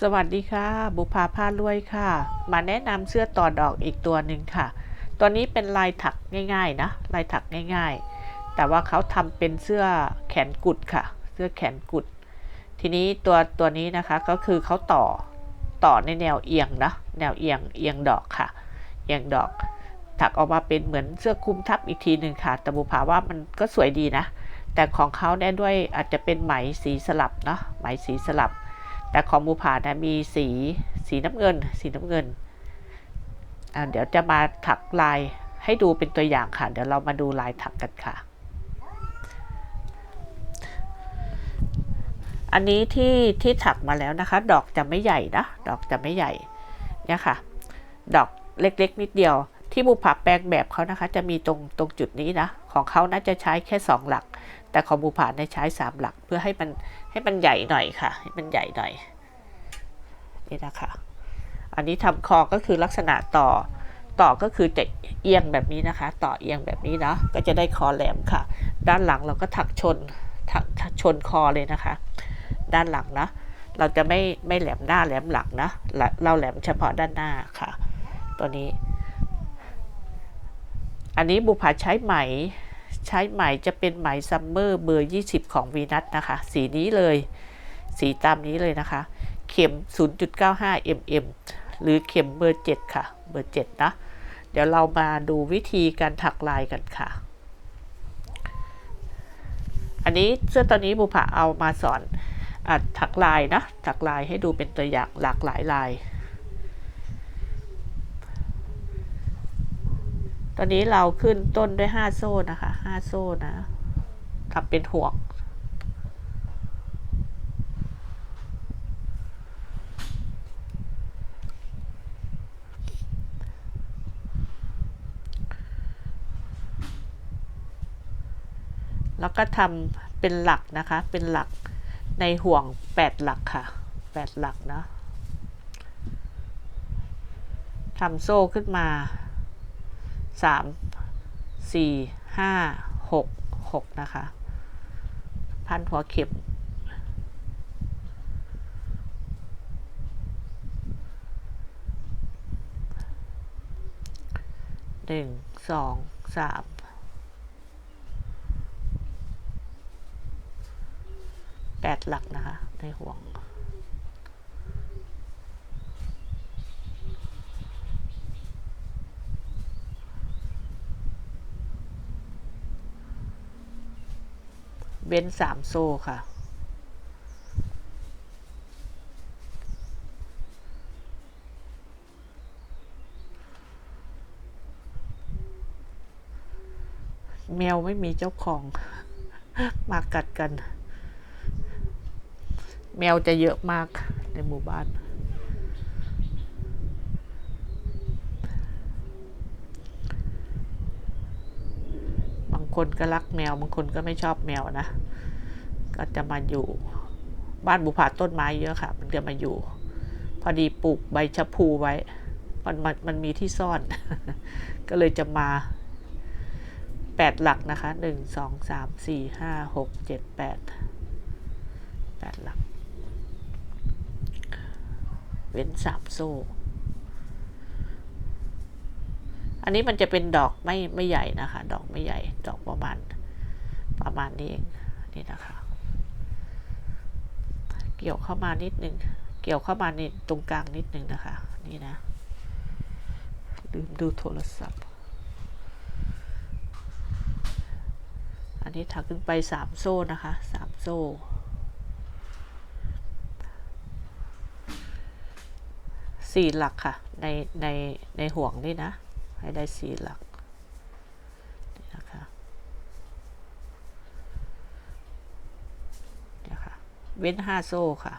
สวัสดีค่ะ บุภาผ้ารวยค่ะ มาแนะนำเสื้อต่อดอกอีกตัวหนึ่งค่ะ ตัวนี้เป็นลายถักง่ายๆนะ ลายถักง่าย ๆ แต่ว่าเขาทำเป็นเสื้อแขนกุดค่ะ เสื้อแขนกุด ทีนี้ตัวตัวนี้นะคะก็คือเขาต่อต่อในแนวเอียงนะ แนวเอียงเอียงดอกค่ะ เอียงดอก ถักออกมาเป็นเหมือนเสื้อคลุมทับอีกทีหนึ่งค่ะ แต่บุภาว่ามันก็สวยดีนะ แต่ของเขาเนี่ยด้วยอาจจะเป็นไหมสีสลับเนาะ ไหมสีสลับ แต่ของบูผานะมีสีสีน้ำเงิน สีน้ำเงินอ่าเดี๋ยวจะมาถักลายให้ดูเป็นตัวอย่างค่ะ เดี๋ยวเรามาดูลายถักกันค่ะ อันนี้ที่ที่ถักมาแล้วนะคะ ดอกจะไม่ใหญ่นะ ดอกจะไม่ใหญ่ เนี่ยค่ะ ดอกเล็กๆ นิดเดียว ที่บูผาแปลงแบบเขานะคะ จะมีตรงตรงจุดนี้นะ ของเขาน่าจะใช้แค่สองหลัก แต่ของบูผาเนี่ยใช้สามหลัก เพื่อให้มันให้มันใหญ่หน่อยค่ะ ให้มันใหญ่หน่อยนี่นะคะ อันนี้ทำคอก็คือลักษณะต่อต่อก็คือจะเอียงแบบนี้นะคะ ต่อเอียงแบบนี้เนาะก็จะได้คอแหลมค่ะ ด้านหลังเราก็ถักชนถักถักชนคอเลยนะคะ ด้านหลังนะเราจะไม่ไม่แหลมหน้าแหลมหลังนะเราแหลมเฉพาะด้านหน้าค่ะ ตัวนี้ อันนี้บุผาใช้ไหม ใช้ไหมจะเป็นไหมซัมเมอร์เบอร์ 20 ของวีนัสนะคะ สีนี้เลย สีตามนี้เลยนะคะ เข็ม 0.95 mm หรือเข็มเบอร์ 7 ค่ะ เบอร์ 7 นะ เดี๋ยวเรามาดูวิธีการถักลายกันค่ะ อันนี้เสื้อตัวนี้บุผาเอามาสอนอถักลายนะ ถักลายให้ดูเป็นตัวอย่างหลากหลายลาย ตอนนี้เราขึ้นต้นด้วย5โซ่นะคะ5โซ่นะทำเป็นห่วงแล้วก็ทำเป็นหลักนะคะ เป็นหลักในห่วง8หลักค่ะ8หลักนะทำโซ่ขึ้นมา 3 4 5 6 6นะคะ พันหัวเข็มหนึ่งสองสามแปดหลักนะคะ ในห่วง เว้นสามโซ่ค่ะ แมวไม่มีเจ้าของ มากัดกัน แมวจะเยอะมากในหมู่บ้าน บาง คนก็รักแมว บางคนก็ไม่ชอบแมวนะ ก็จะมาอยู่บ้านบุผาต้นไม้เยอะค่ะ มันจะมาอยู่ พอดีปลูกใบชะพูไว้ มันมันมันมีที่ซ่อน ก็เลยจะมาแปดหลักนะคะหนึ่งสองสามสี่ห้าหกเจ็ดแปดแปดหลัก เว้นสามโซ่ อันนี้มันจะเป็นดอกไม่ไม่ใหญ่นะคะ ดอกไม่ใหญ่ ดอกประมาณประมาณนี้เองนี่นะคะ เกี่ยวเข้ามานิดนึง เกี่ยวเข้ามาในตรงกลางนิดนึงนะคะ นี่นะ ลืมดูโทรศัพท์ อันนี้ถักขึ้นไปสามโซ่นะคะสามโซ่สี่หลักค่ะ ในในในห่วงนี่นะ ให้ได้สี่หลักนี่นะคะนี่ค่ะเว้นห้าโซ่ค่ะ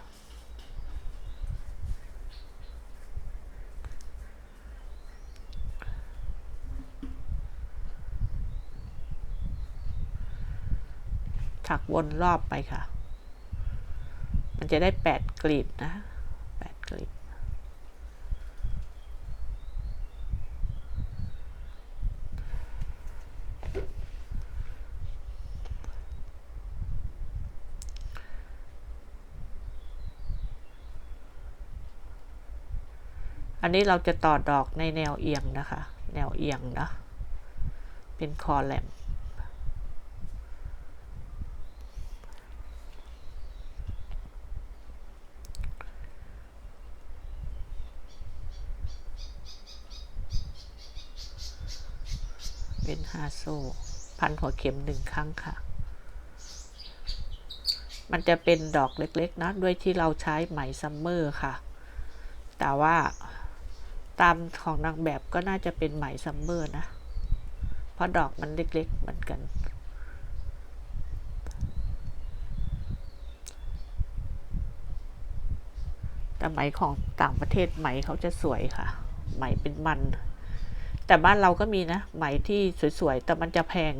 ถักวนรอบไปค่ะ มันจะได้แปดกลีบนะแปดกลีบ อันนี้เราจะต่อดอกในแนวเอียงนะคะ แนวเอียงนะเป็นคอแหลมเป็นฮาโซ่พันหัวเข็มหนึ่งครั้งค่ะ มันจะเป็นดอกเล็กๆนะด้วยที่เราใช้ไหมซัมเมอร์ค่ะ แต่ว่า ตามของนางแบบก็น่าจะเป็นไหมซัมเมอร์นะ เพราะดอกมันเล็กๆเหมือนกัน แต่ไหมของต่างประเทศไหมเขาจะสวยค่ะ ไหมเป็นมัน แต่บ้านเราก็มีนะ ไหมที่สวยๆ แต่มันจะแพง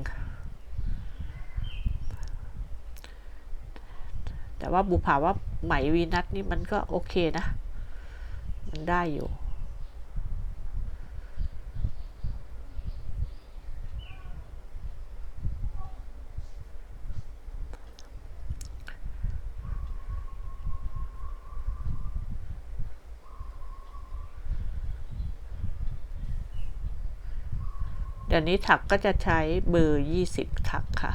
แต่ว่าบุภาว่าไหมวีนัทนี่มันก็โอเคนะ มันได้อยู่ ดี๋ยวนี้ถักก็จะใช้เบอร์20ถักค่ะ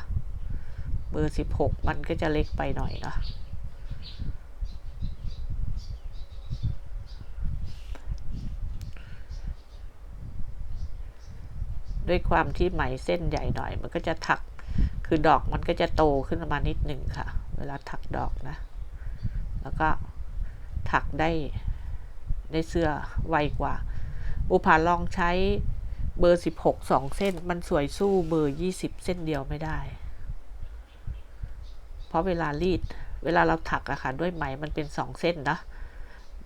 เบอร์16มันก็จะเล็กไปหน่อยเนาะด้วยความที่ไหมเส้นใหญ่หน่อย มันก็จะถักคือดอกมันก็จะโตขึ้นมานิดหนึ่งค่ะ เวลาถักดอกนะ แล้วก็ถักได้ได้เสื้อไวกว่า อุปาลองใช้ เบอร์16 2เส้น มันสวยสู้เบอร์20เส้นเดียวไม่ได้ เพราะเวลารีด เวลาเราถักอะค่ะด้วยไหมมันเป็น2เส้นนะ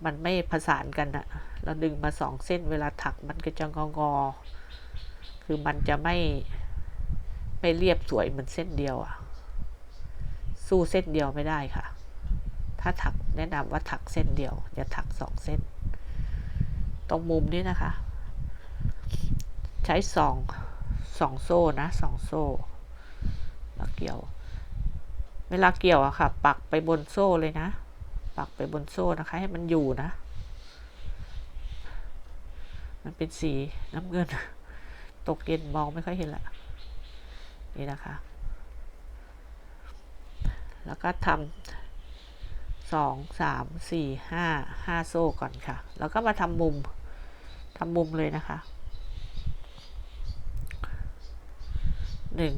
มันไม่ผสานกันอะเราดึงมา2เส้น เวลาถักมันก็จะงองอ คือมันจะไม่ไม่เรียบสวยเหมือนเส้นเดียวอะสู้เส้นเดียวไม่ได้ค่ะ ถ้าถักแนะนำว่าถักเส้นเดียวอย่าถักสองเส้น ตรงมุมนี้นะคะ ใช้สองสองโซ่นะสองโซ่แล้วเกี่ยว เวลาเกี่ยวอะค่ะ ปักไปบนโซ่เลยนะ ปักไปบนโซ่นะคะ ให้มันอยู่นะ มันเป็นสีน้ำเงิน ตกเย็นมองไม่ค่อยเห็นละนี่นะคะ แล้วก็ทำสองสามสี่ห้าห้าโซ่ก่อนค่ะ แล้วก็มาทำมุมทำมุมเลยนะคะ หนึ่ง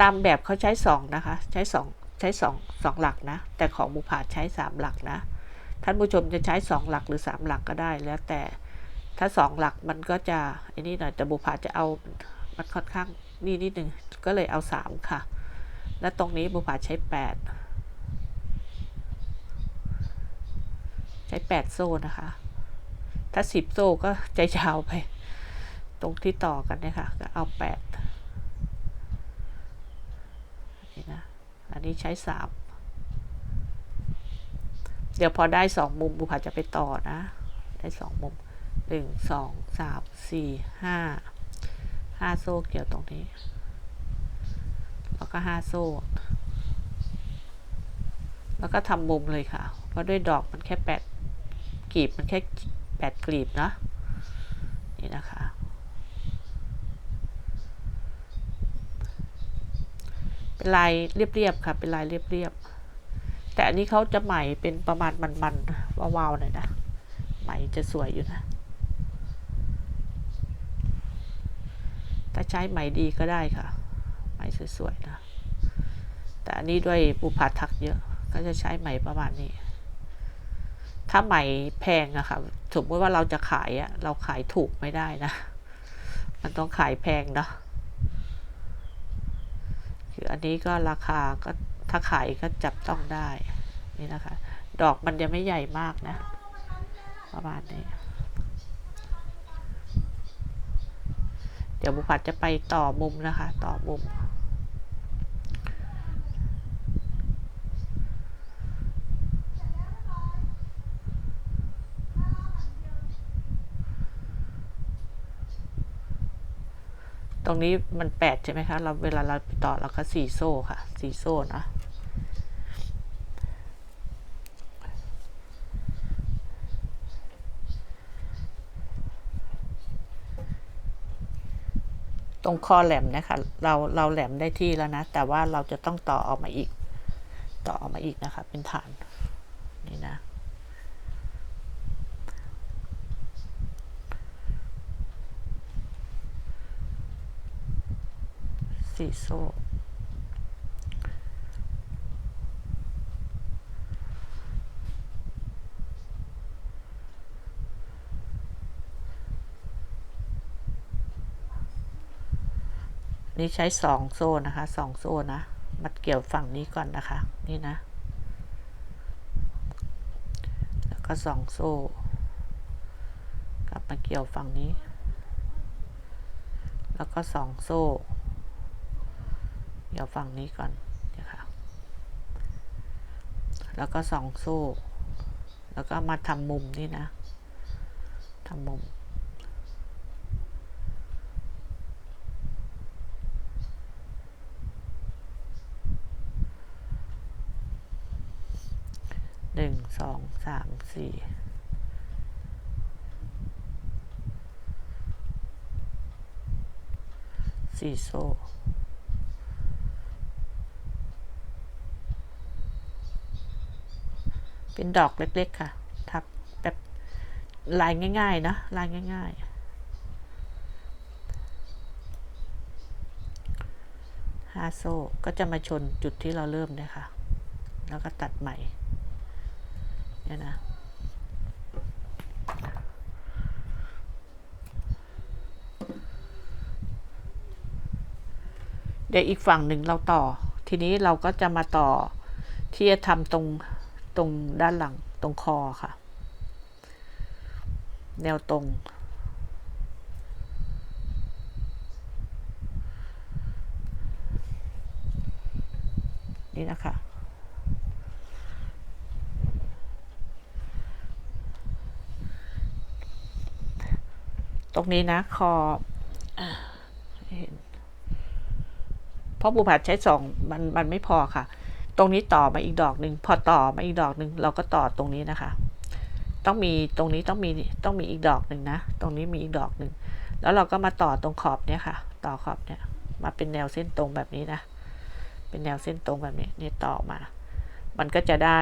ตามแบบเขาใช้สองนะคะ ใช้สองใช้สองสองหลักนะ แต่ของบุผาใช้สามหลักนะ ท่านผู้ชมจะใช้สองหลักหรือสามหลักก็ได้แล้วแต่ถ้าสองหลักมันก็จะไอ้นี่หน่อยแต่บุผาจะเอามันค่อนข้างนี่นิดหนึ่งก็เลยเอาสามค่ะ และตรงนี้บุผาใช้แปดใช้แปดโซ่นะคะ ถ้าสิบโซ่ก็ใจยาวไป ตรงที่ต่อกันเนี่ยค่ะ ก็เอาแปดนี่นะ อันนี้ใช้สามเดี๋ยวพอได้สองมุมบุผาจะไปต่อนะ ได้สองมุมหนึ่งสองสามสี่ห้าห้าโซ่เกี่ยวตรงนี้ แล้วก็ห้าโซ่ แล้วก็ทำมุมเลยค่ะ เพราะด้วยดอกมันแค่แปดกลีบมันแค่แปดกลีบนะนี่นะคะ เป็นลายเรียบๆค่ะ เป็นลายเรียบๆแต่อันนี้เขาจะใหม่เป็นประมาณมันๆวาวๆหน่อยนะไหมจะสวยอยู่นะ ถ้าใช้ไหมดีก็ได้ค่ะไหมสวยๆนะ แต่อันนี้ด้วยปูผาทักเยอะ ก็จะใช้ไหมประมาณนี้ ถ้าไหมแพงอะค่ะสมมติว่าเราจะขายอะเราขายถูกไม่ได้นะ มันต้องขายแพงเนาะ คืออันนี้ก็ราคาก็ถ้าขายก็จับต้องได้นี่นะคะ ดอกมันยังไม่ใหญ่มากนะ ประมาณนี้ เดี๋ยวบุพัดจะไปต่อมุมนะคะ ต่อมุม ตรงนี้มันแปดใช่ไหมคะ เราเวลาเราต่อเราก็สี่โซ่ค่ะสี่โซ่นะตรงคอแหลมนะคะ เราเราแหลมได้ที่แล้วนะ แต่ว่าเราจะต้องต่อออกมาอีก ต่อออกมาอีกนะคะ เป็นฐาน นี่นะ สี่โซ่นี่ใช้สองโซ่นะคะสองโซ่นะ มัดเกี่ยวฝั่งนี้ก่อนนะคะ นี่นะ แล้วก็สองโซ่ กลับมาเกี่ยวฝั่งนี้ แล้วก็สองโซ่ เกี่ยวฝั่งนี้ก่อนนะคะแล้วก็สองโซ่ แล้วก็มาทำมุมนี่นะทำมุม หนึ่งสองสามสี่สี่โซ่ เป็นดอกเล็กๆค่ะทับแบบลายง่าย ๆ นะ ลายง่าย ๆห้าโซ่ก็จะมาชนจุดที่เราเริ่มเลยค่ะ แล้วก็ตัดใหม่ เนี่ยนะเดี๋ยวอีกฝั่งหนึ่งเราต่อ ทีนี้เราก็จะมาต่อที่จะทำตรง ตรงด้านหลังตรงคอค่ะ แนวตรง นี่นะคะ ตรงนี้นะ คอเห็นเพราะบูผัดใช้สองมันมันไม่พอค่ะ ตรงนี้ต่อมาอีกดอกหนึ่งพอต่อมาอีกดอกหนึ่งเราก็ต่อตรงนี้นะคะ ต้องมีตรงนี้ต้องมีต้องมีอีกดอกหนึ่งนะ ตรงนี้มีอีกดอกหนึ่งแล้วเราก็มาต่อตรงขอบเนี่ยค่ะ ต่อขอบเนี่ยมาเป็นแนวเส้นตรงแบบนี้นะ เป็นแนวเส้นตรงแบบนี้เนี่ยต่อมา มันก็จะได้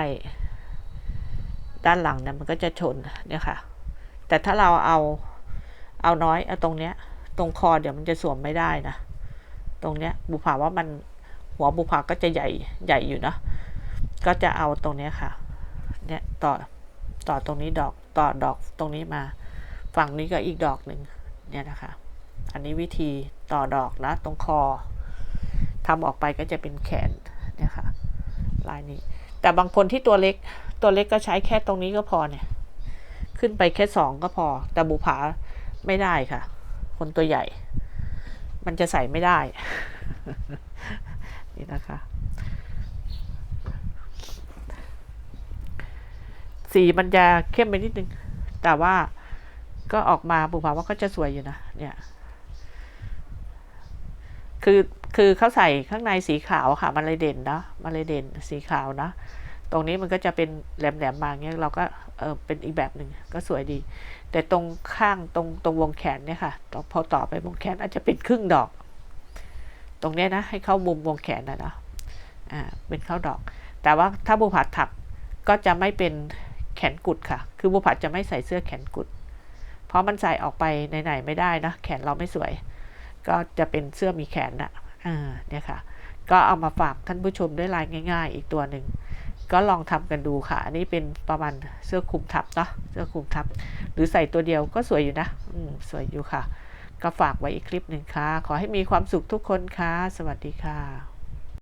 ด้านหลังเนี่ยมันก็จะชนเนี่ยค่ะ แต่ถ้าเราเอาเอาน้อยเอาตรงเนี้ย ตรงคอเดี๋ยวมันจะสวมไม่ได้นะ ตรงเนี้ยบุผาว่ามัน หัวบุผาก็จะใหญ่ใหญ่อยู่นะก็จะเอาตรงนี้ค่ะเนี่ยต่อต่อตรงนี้ดอกต่อดอกตรงนี้มา ฝั่งนี้ก็อีกดอกหนึ่งเนี่ยนะคะ อันนี้วิธีต่อดอกนะตรงคอทำออกไปก็จะเป็นแขนเนี่ยค่ะลายนี้ แต่บางคนที่ตัวเล็กตัวเล็กก็ใช้แค่ตรงนี้ก็พอเนี่ย ขึ้นไปแค่สองก็พอ แต่บุผาไม่ได้ค่ะ คนตัวใหญ่ มันจะใส่ไม่ได้ นี่นะคะ สีมันจะเข้มไปนิดนึง แต่ว่าก็ออกมาบุผาว่าก็จะสวยอยู่นะ เนี่ย คือคือเขาใส่ข้างในสีขาวค่ะ มันเลยเด่นนะมันเลยเด่นสีขาวนะ ตรงนี้มันก็จะเป็นแหลมๆมาเงี้ยเราก็เออเป็นอีกแบบหนึ่งก็สวยดี แต่ตรงข้างตรงตรงวงแขนเนี่ยค่ะพอต่อไปวงแขนอาจจะเป็นครึ่งดอก ตรงเนี้ยนะให้เข้ามุมวงแขนนะเนาะอ่าเป็นเข้าดอก แต่ว่าถ้าบุผัดถักก็จะไม่เป็นแขนกุดค่ะ คือบุผัดจะไม่ใส่เสื้อแขนกุด เพราะมันใส่ออกไปไหนๆไม่ได้นะแขนเราไม่สวย ก็จะเป็นเสื้อมีแขนนะอ่าเนี่ยค่ะ ก็เอามาฝากท่านผู้ชมด้วยลายง่าย ๆ อีกตัวหนึ่งก็ลองทำกันดูค่ะ อันนี้เป็นประมาณเสื้อคลุมทับเนาะ เสื้อคลุมทับ หรือใส่ตัวเดียวก็สวยอยู่นะ อืม สวยอยู่ค่ะ ก็ฝากไว้อีกคลิปหนึ่งค่ะ ขอให้มีความสุขทุกคนค่ะ สวัสดีค่ะ